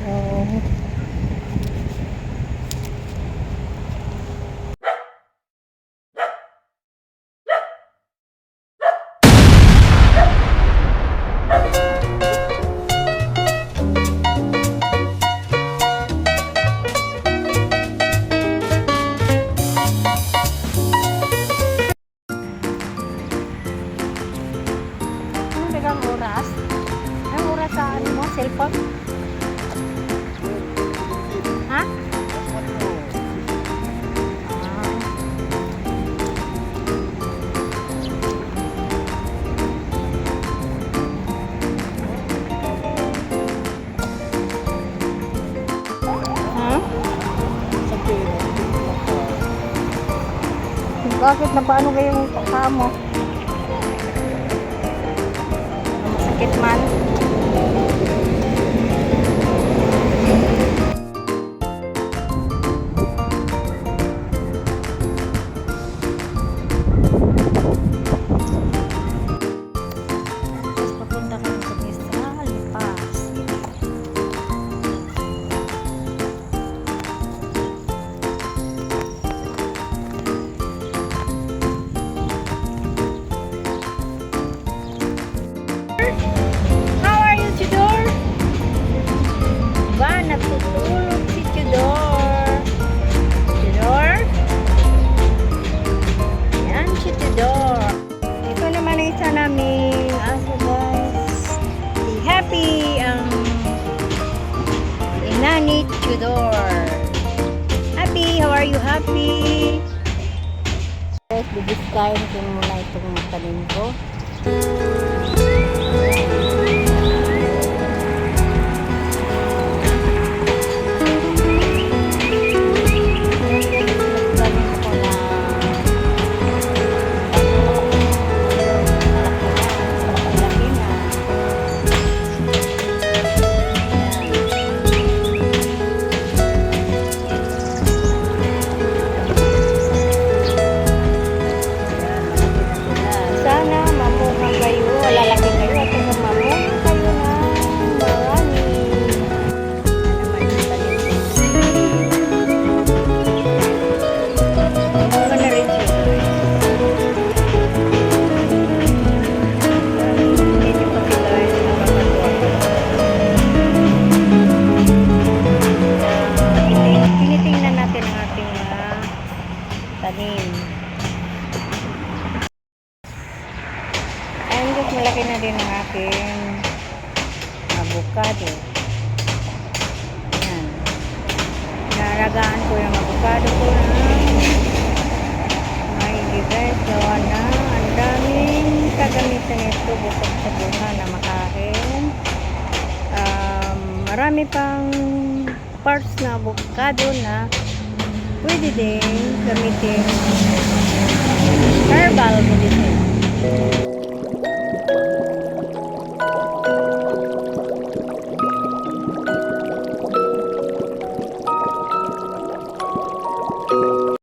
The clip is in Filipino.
Ano dagang oras? Ang oras sa ano mo, cellphone? Bakit na paano kayong paa mo? Masakit man. Natutulog si Tudor. Yan si Tudor. Ito aso guys. Si Happy ang ina ni Tudor. Happy, how are you, Happy? Guys, bibiskayin ko muna itong tanim ko. Sana malaki na din ang aking avocado. Ayan. Naragaan ko yung avocado ko na may guys, gawa na ang daming kagamitan nito bukod sa bunga na makain. Um, marami pang parts na avocado na pwede din gamitin